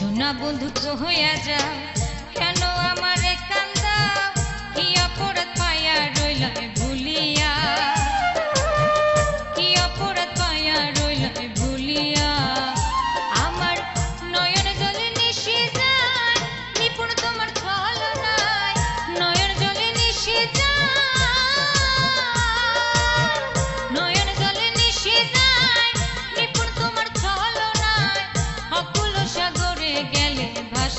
সোনা বন্ধু তো হইয়া যাও।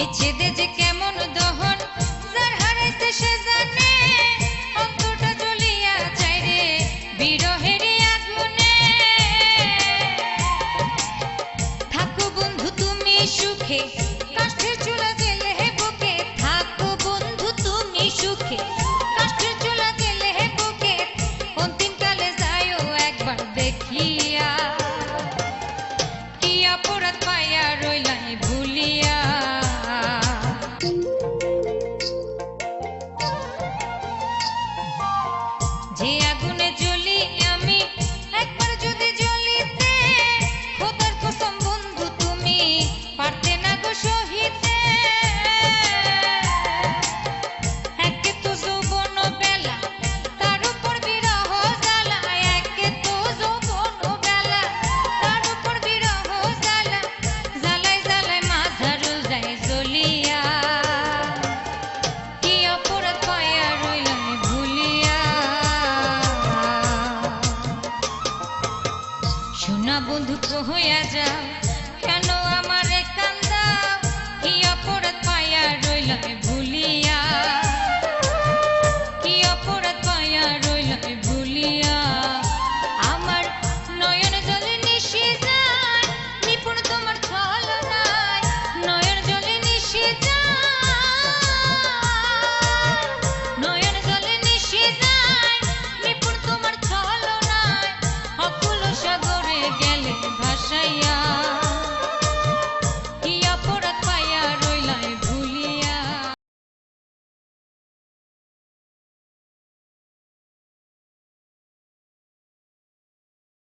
বিচ্ছেদে যে কেমন দহন, যার হারাইতে সে জানে অন্তটা জ্বলিয়া যায় রে বিরহের আগুনে। থাকো বন্ধু তুমি সুখে, কাষ্ঠের চুলা গেলে বুকে, থাকো বন্ধু তুমি সুখে, কাষ্ঠের চুলা গেলে বুকে, অন্তিম কালে যাইও একবার দেখিয়া। কি অপরাধ না বন্ধু তো হইয়া যাও। কেন